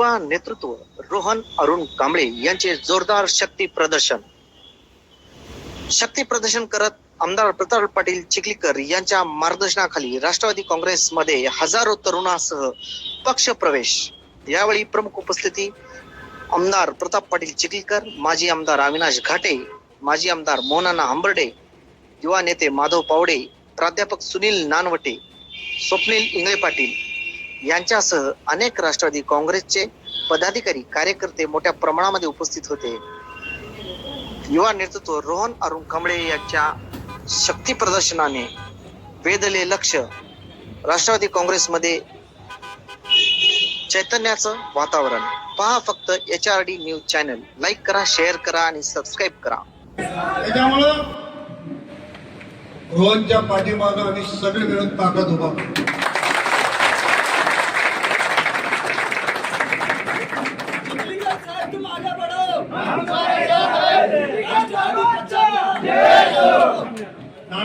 युवा नेतृत्व रोहन अरुण कांबळे यांचे जोरदार शक्ती प्रदर्शन. शक्ती प्रदर्शन करत आमदार प्रताप पाटील चिखलीकर यांच्या मार्गदर्शनाखाली राष्ट्रवादी काँग्रेसमध्ये हजारो तरुणासह पक्ष प्रवेश. यावेळी प्रमुख उपस्थिती आमदार प्रताप पाटील चिखलीकर माजी आमदार अविनाश घाटे माजी आमदार मोहनाना हंबर्डे युवा नेते माधव पावडे प्राध्यापक सुनील नानवटे स्वप्नील इंगळे पाटील यांच्यासह अनेक राष्ट्रवादी काँग्रेसचे पदाधिकारी कार्यकर्ते मोठ्या प्रमाणामध्ये उपस्थित होते. युवा नेतृत्व रोहन अरुण कमळे यांच्या शक्ती प्रदर्शनाने वेधले लक्ष. राष्ट्रवादी काँग्रेसमध्ये चैतन्याचं वातावरण. पहा फक्त H R D news channel. Like करा शेअर करा आणि सबस्क्राईब करा. त्याच्यामुळं रोहनच्या पाठीमागं आम्ही सगळे मिळून ताकद उभा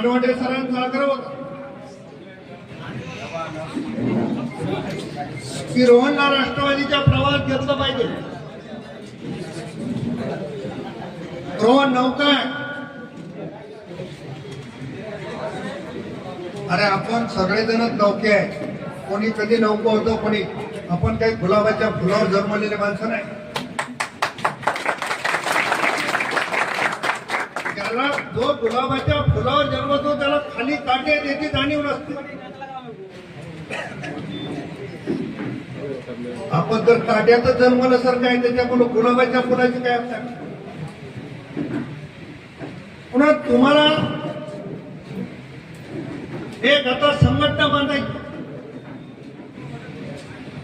नानवटे सरांचा आग्रह होता. की रोहनला राष्ट्रवादीच्या प्रवास घेतलं पाहिजे. रोहन नौका आहे अरे आपण सगळेजणच नौके आहे. कोणी कधी नौका होतो कोणी आपण काही गुलाबाच्या फुलावर जन्मलेले माणसं नाही. त्याला जो गुलाबाच्या फुलावर जन्मतो त्याला खाली काटे त्याची जाणीव नसते. आपण जर काट्याचा जन्म नसर काय त्याच्यामुळे गुलाबाच्या फुलाची काय पुन्हा तुम्हाला एक आता संघटना बांधायची.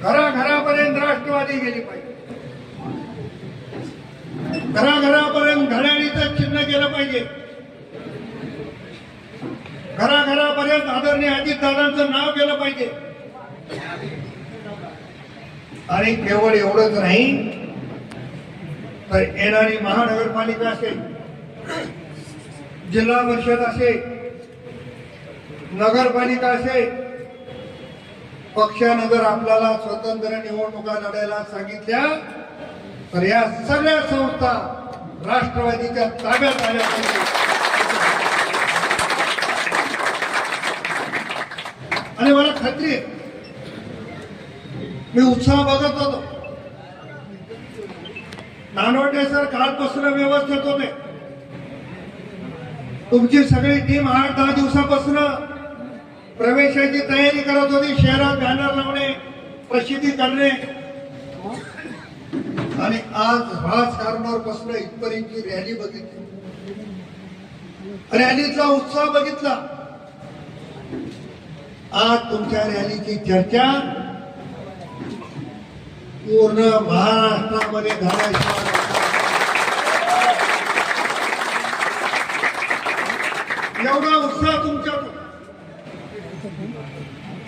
घराघरापर्यंत राष्ट्रवादी गेली पाहिजे. घराघरा घड्याळीचं गेलं पाहिजे. घराघरापर्यंत आदरणीय अजितदादांचं नाव गेलं पाहिजे. आणि केवळ एवढंच नाही तर येणारी महानगरपालिका असेल जिल्हा परिषद असेल नगरपालिका असेल पक्षानं जर आपल्याला स्वतंत्र निवडणुका लढायला सांगितल्या तर या सगळ्या संस्था राष्ट्रवादीच्या ताब्यात आल्या पाहिजे आणि मला खात्री आहे मी उत्साह बघत होतो. नानवटे सर कालपासून व्यवस्थित होते. तुमची सगळी टीम आठ दहा दिवसापासून प्रवेशाची तयारी करत होती शहरात बॅनर लावणे प्रसिद्धी करणे. आणि आज राजकारणावर बसणं इथपर्यंतची रॅली बघितली. रॅलीचा उत्साह बघितला. आज तुमच्या रॅलीची चर्चा पूर्ण महाराष्ट्रामध्ये झाल्याशिवाय एवढा उत्साह तुमच्या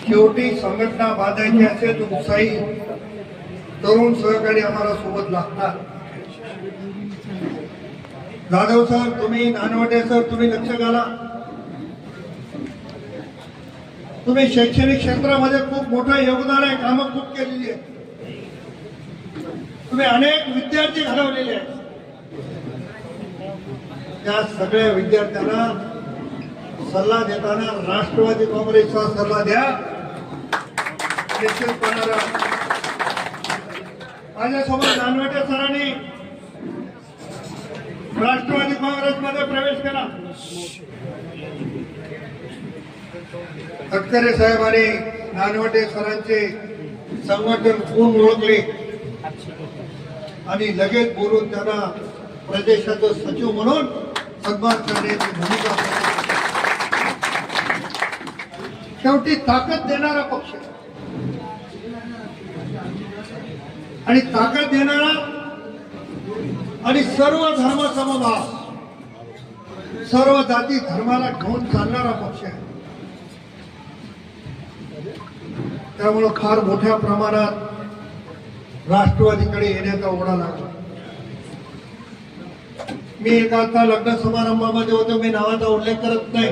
शेवटी संघटना बांधायची असेल उत्साही तरुण सहकारी आम्हाला सोबत लागतात. जाधव सर तुम्ही नानवटे सर तुम्ही लक्ष घाला. तुम्ही शैक्षणिक क्षेत्रामध्ये खूप मोठं योगदान आहे कामं खूप केलेली आहे तुम्ही अनेक विद्यार्थी घडवलेले आहेत. त्या सगळ्या विद्यार्थ्यांना सल्ला देताना राष्ट्रवादी काँग्रेसचा सल्ला द्या. करणारा माझ्यासोबत नानवटे सरांनी राष्ट्रवादी काँग्रेसमध्ये प्रवेश केला. तटकरे साहेबांनी नानवटे सरांचे संघटन कोण ओळखले. आणि लगेच बोलून त्यांना प्रदेशाचं सचिव म्हणून सन्मान करण्याची भूमिका. शेवटी ताकद देणारा पक्ष आणि ताकद देणारा आणि सर्व धर्म समभाव सर्व जाती धर्माला घेऊन चालणारा पक्ष आहे. त्यामुळं फार मोठ्या प्रमाणात राष्ट्रवादीकडे येण्याचा ओढा लागला. मी एका आता लग्न समारंभामध्ये होतो मी नावाचा उल्लेख करत नाही.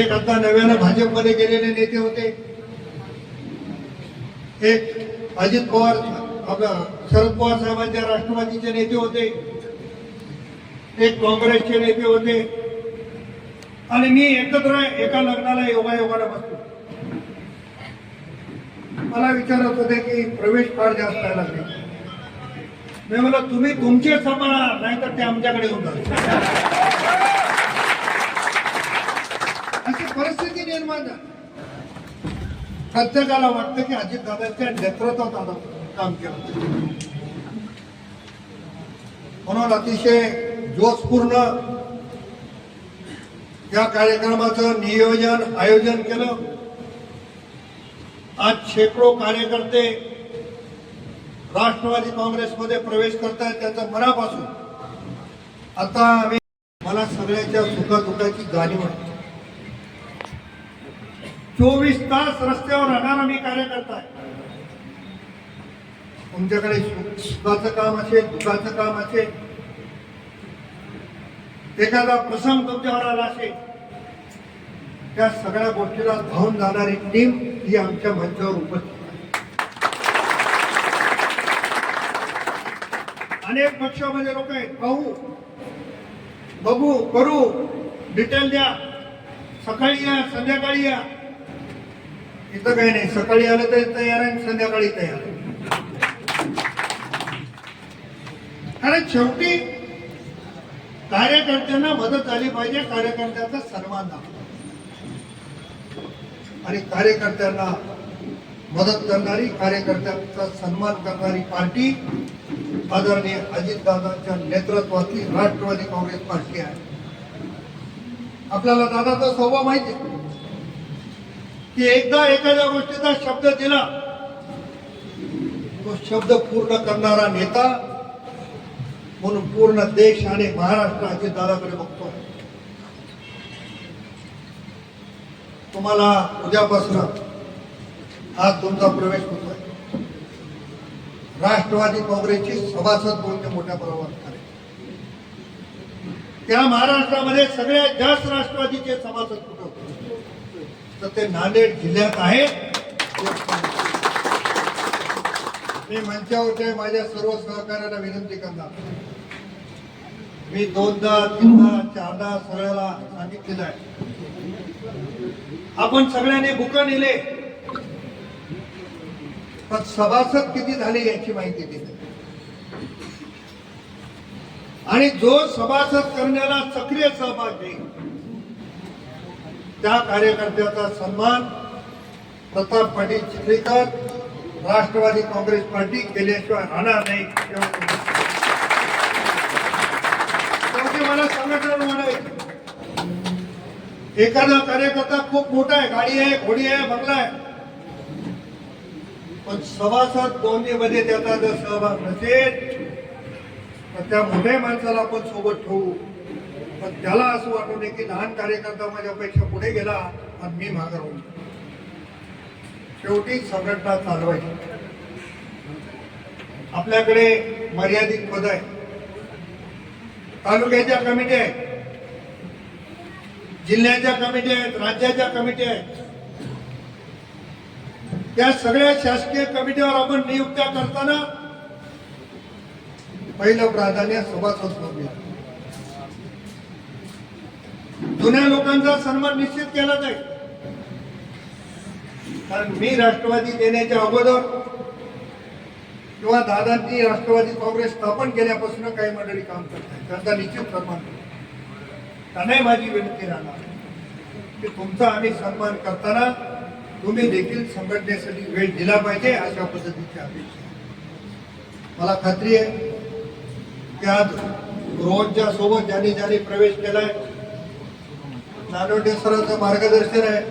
एक आता नव्यानं भाजपमध्ये गेलेले नेते होते. एक अजित पवार आपला शरद पवार साहेबांच्या राष्ट्रवादीचे नेते होते. एक काँग्रेसचे नेते होते. आणि मी एकत्र एका लग्नाला योगायोगाला बसलो मला विचारत होते की प्रवेश फार जास्त आहे लागले. मी म्हणलं तुम्ही तुमचे सांभाळा नाही तर ते आमच्याकडे होऊन जातील. अशी परिस्थिती निर्माण झाली. प्रत्येकाला वाटतं की अजित दादाच्या नेतृत्वात आता काम केलं. म्हणून अतिशय जोशपूर्ण या कार्यक्रमाचं नियोजन आयोजन केलं. आज शेकडो कार्यकर्ते राष्ट्रवादी काँग्रेसमध्ये प्रवेश करतायत त्याचं मनापासून. आता आम्ही मला सगळ्याच्या सुखादुखाची जाणीव आहे. चोवीस तास रस्त्यावर राहणारा मी कार्यकर्ता आहे. तुमच्याकडे सुखाचं काम असेल दुखाचं काम असेल एखादा प्रसंग तुमच्यावर आला असेल त्या सगळ्या गोष्टीला धावून जाणारी टीम ही आमच्या मंचावर उपस्थित आहे. अनेक पक्षामध्ये लोक आहेत पाहू बघू करू डिटेल द्या. सकाळी या संध्याकाळी या. इथं काही नाही. सकाळी आलं तरी तयार आहे संध्याकाळी तयार आणि कारण शेवटी कार्यकर्त्यांना मदत झाली पाहिजे कार्यकर्त्यांचा सन्मान आणि कार्यकर्त्यांना मदत करणारी कार्यकर्त्यांचा सन्मान करणारी पार्टी आदरणीय अजितदादांच्या नेतृत्वातली राष्ट्रवादी काँग्रेस पार्टी आहे. आपल्याला दादाचा स्वभाव माहिती आहे. की एकदा एखाद्या गोष्टीचा शब्द दिला तो शब्द पूर्ण करणारा नेता म्हणून पूर्ण देश आणि महाराष्ट्र अजित दादाकडे बघतो. तुम्हाला उद्यापासून आज तुमचा प्रवेश होतोय. राष्ट्रवादी काँग्रेसची सभासद बोलणे मोठ्या प्रमाणात करेल त्या महाराष्ट्रामध्ये सगळ्यात जास्त राष्ट्रवादीचे सभासद होते तर ते नांदेड जिल्ह्यात आहे. मी मंचावरच्या माझ्या सर्व सहकार्याला विनंती करणार. मी दोनदा तीनदा चारदा सगळ्याला सांगितलेलं आहे. आपण सगळ्यांनी बुक नेले. पण सभासद किती झाले याची माहिती दिली आणि जो सभासद करण्याला सक्रिय सहभाग घेईल त्या कार्यकर्त्याचा सन्मान प्रताप पाटील चिखलीकर राष्ट्रवादी काँग्रेस पार्टी केल्याशिवाय राहणार नाही मला संघटना म्हणायचं एखादा कार्यकर्ता खूप मोठा आहे गाडी आहे घोडी आहे बंगला आहे. पण सभासद दोन्ही मध्ये त्याचा जर सहभाग नसेल तर त्या मोठ्या माणसाला आपण सोबत ठेवू. पण त्याला असं वाटू नये की लहान कार्यकर्ता माझ्यापेक्षा पुढे गेला आणि मी मागे राहून शेवटी संघटना चालवायची. आपल्याकडे मर्यादित पद आहे. तालुक्याच्या कमिटी आहेत. जिल्ह्याच्या कमिटी आहेत राज्याच्या कमिटी आहेत. त्या सगळ्या शासकीय कमिटीवर आपण नियुक्त्या करताना पहिलं प्राधान्य सभासद जुन्या लोकांचा सन्मान निश्चित केला जाईल. कारण मी राष्ट्रवादी देण्याच्या अगोदर किंवा दादांनी राष्ट्रवादी काँग्रेस स्थापन केल्यापासून काही मंडळी काम करतात त्यांचा निश्चित सन्मान त्यांनाही माझी विनंती राहणार? की तुमचा आम्ही सन्मान करताना तुम्ही देखील संघटनेसाठी वेळ दिला पाहिजे अशा पद्धतीची अपेक्षा मला खात्री आहे की आज रोहनच्या सोबत ज्यांनी ज्यांनी प्रवेश केलाय नानवटे सरांचं मार्गदर्शन आहे.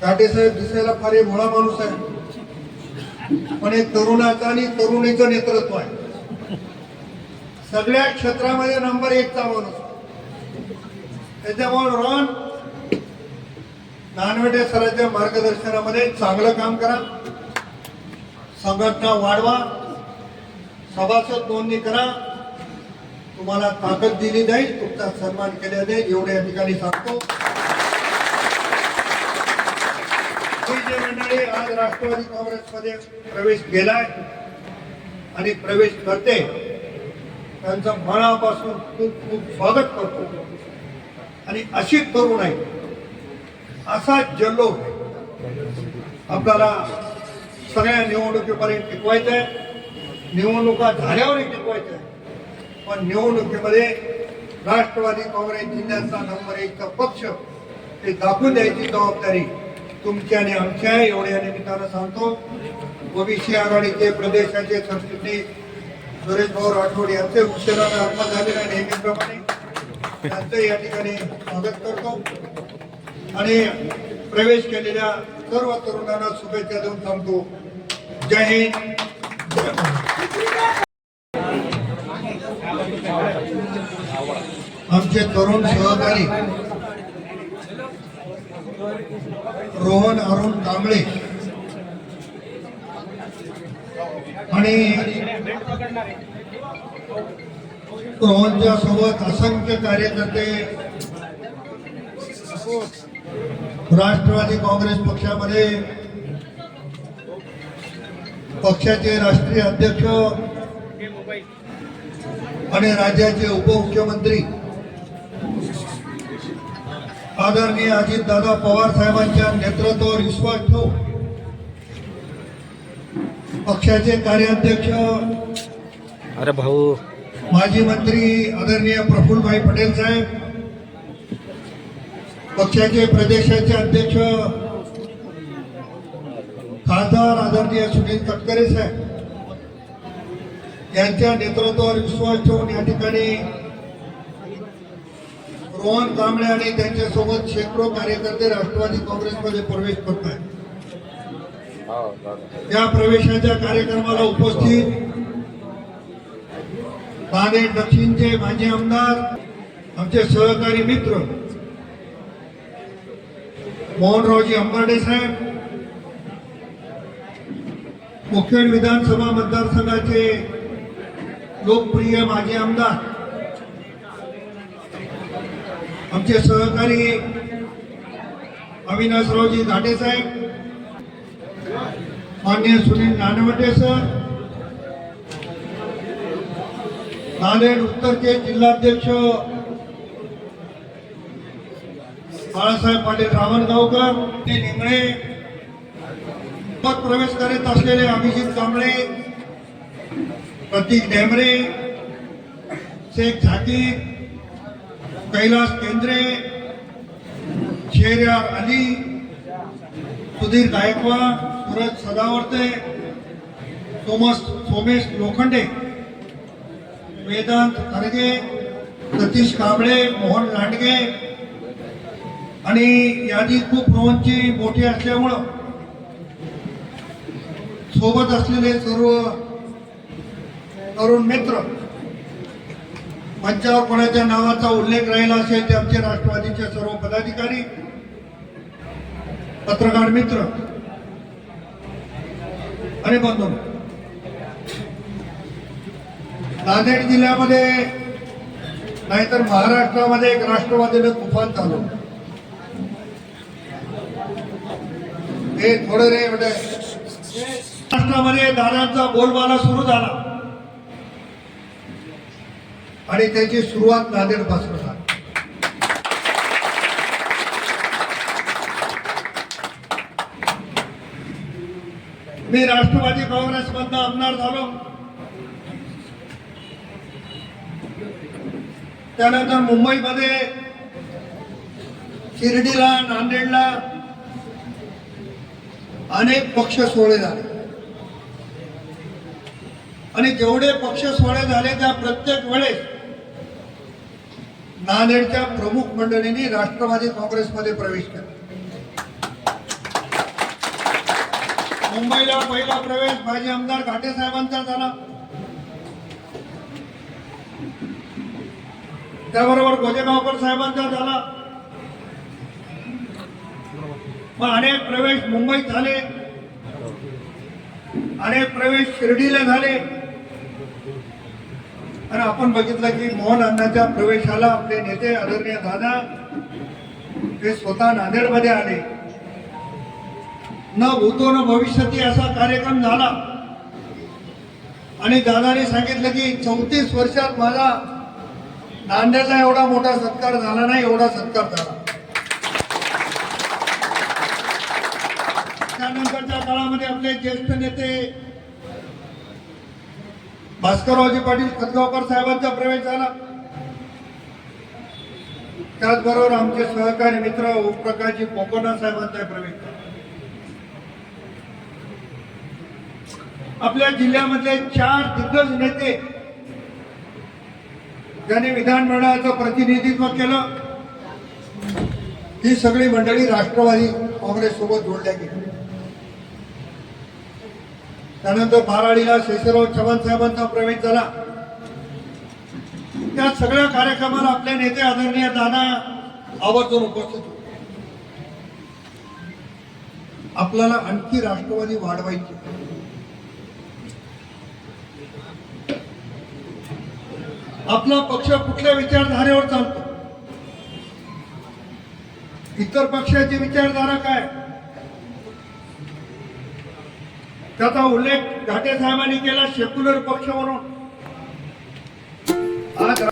काटे साहेब दिसायला फार भोळा माणूस आहे. पण एक तरुणाचं आणि तरुणीचं नेतृत्व आहे. सगळ्या क्षेत्रामध्ये नंबर एकचा माणूस त्याच्यामुळे रॉन नानवटे सरांच्या मार्गदर्शनामध्ये चांगलं काम करा. संघटना वाढवा. सभासद नोंदणी करा. तुम्हाला ताकद दिली जाईल तुमचा सन्मान केला जाईल एवढे या ठिकाणी सांगतो जे मंडळी आज राष्ट्रवादी काँग्रेसमध्ये प्रवेश केलाय आणि प्रवेश करते. त्यांचं मनापासून खूप खूप स्वागत करतो. आणि अशी करू नये. असा जल्लो आपल्याला सगळ्या निवडणुकीपर्यंत टिकवायचा आहे निवडणुका झाल्यावरही टिकवायचं आहे पण निवडणुकीमध्ये राष्ट्रवादी काँग्रेस जिल्ह्याचा नंबर एकचा पक्ष ते दाखवून द्यायची जबाबदारी तुमची आणि आमची आहे एवढ्या निमित्तानं सांगतो. ओबीसी आघाडीचे प्रदेशाचे सरचिटणीस सुरेश भाऊ राठोड यांचे उशिराने आत्मा झालेला नेहमीप्रमाणे. त्यांचं या ठिकाणी स्वागत करतो. आणि प्रवेश केलेल्या सर्व तरुणांना शुभेच्छा देऊन सांगतो जय हिंद. आमचे तरुण सहकारी रोहन अरुण कांबळे आणि रोहनच्या सोबत असंख्य कार्यकर्ते राष्ट्रवादी काँग्रेस पक्षामध्ये पक्षाचे राष्ट्रीय अध्यक्ष आणि राज्याचे उपमुख्यमंत्री आदरणीय अजितदादा पवार साहेबांच्या नेतृत्वावर विश्वास ठेवून पक्षाचे कार्याध्यक्ष अरे भाऊ. माजी मंत्री आदरणीय प्रफुल्लभाई पटेल साहेब पक्षाचे प्रदेशाचे अध्यक्ष खासदार आदरणीय सुनील तटकरे साहेब यांच्या नेतृत्वावर विश्वास ठेवून या ठिकाणी रोहन कांबळे आणि त्यांच्यासोबत शेकडो कार्यकर्ते राष्ट्रवादी काँग्रेसमध्ये प्रवेश करत आहेत त्या प्रवेशाच्या कार्यक्रमाला उपस्थित नांदेड दक्षिणचे माजी आमदार आमचे सहकारी मित्र मोहनरावजी अंबर्डे साहेब मुखेड विधानसभा मतदारसंघाचे लोकप्रिय माजी आमदार. आमचे सहकारी अविनाशरावजी घाटे साहेब मान्य सुनील नानवटे सर नांदेड उत्तरचे जिल्हाध्यक्ष बाळासाहेब पाटील रावणगावकर ते निंगळे पद प्रवेश करीत असलेले अभिजित कांबळे प्रतीक डेमरे शेख झाकीर कैलास केंद्रे शेहऱ्यार अली सुधीर गायकवाड सूरज सदावर्ते सोमस सोमेश लोखंडे वेदांत खरगे सतीश कांबळे मोहन लांडगे आणि यादी खूप रोहनची मोठी असल्यामुळं सोबत असलेले सर्व तरुण मित्र मंचावर कोणाच्या नावाचा उल्लेख राहिला असेल ते आमचे राष्ट्रवादीचे सर्व पदाधिकारी पत्रकार मित्र आणि बंधू. नांदेड जिल्ह्यामध्ये नाहीतर महाराष्ट्रामध्ये एक राष्ट्रवादीनं तुफान झालो हे थोडं रे म्हणजे महाराष्ट्रामध्ये दादांचा बोलबाला सुरू झाला. आणि त्याची सुरुवात नांदेडपासून झाली. मी राष्ट्रवादी काँग्रेसमधनं आमदार झालो. त्यानंतर मुंबईमध्ये शिर्डीला नांदेडला अनेक पक्ष सोहळे झाले. आणि जेवढे पक्ष सोहळे झाले त्या प्रत्येक वेळेस नांदेडच्या प्रमुख मंडळींनी राष्ट्रवादी काँग्रेसमध्ये प्रवेश केला. मुंबईला पहिला प्रवेश माजी आमदार घाटे साहेबांचा झाला. त्याबरोबर गोजेगावकर साहेबांचा झाला. मग अनेक प्रवेश मुंबईत झाले. अनेक प्रवेश शिर्डीला झाले. आणि आपण बघितलं की मोहन अण्णाच्या प्रवेशाला आपले नेते आदरणीय दादा हे स्वतः नांदेडमध्ये आले. न भूतो न भविष्यती असा कार्यक्रम झाला. आणि दादाने सांगितलं की चौतीस वर्षात माझा नांदेडला एवढा मोठा सत्कार झाला नाही एवढा सत्कार झाला. त्यानंतरच्या काळामध्ये आपले ज्येष्ठ नेते भास्कररावजी पाटील खतगावकर साहेबांचा प्रवेश झाला त्याचबरोबर आमचे सहकारी मित्र ओमप्रकाशजी कोकोना साहेबांचा प्रवेश झाला. आपल्या जिल्ह्यामधले चार दिग्गज नेते ज्यांनी विधानमंडळाचं प्रतिनिधित्व केलं ही सगळी मंडळी राष्ट्रवादी काँग्रेस सोबत जोडल्या गेली. त्यानंतर बाराळीला शेषराव चव्हाण साहेबांचा प्रवेश झाला. त्या सगळ्या कार्यक्रमाला आपले नेते आदरणीय दादा आवर्जून उपस्थित होते. आपल्याला आणखी राष्ट्रवादी वाढवायची आपला पक्ष कुठल्या विचारधारेवर चालतो? इतर पक्षाची विचारधारा काय? त्याचा उल्लेख घाटे साहेबांनी केला सेक्युलर पक्ष म्हणून. आज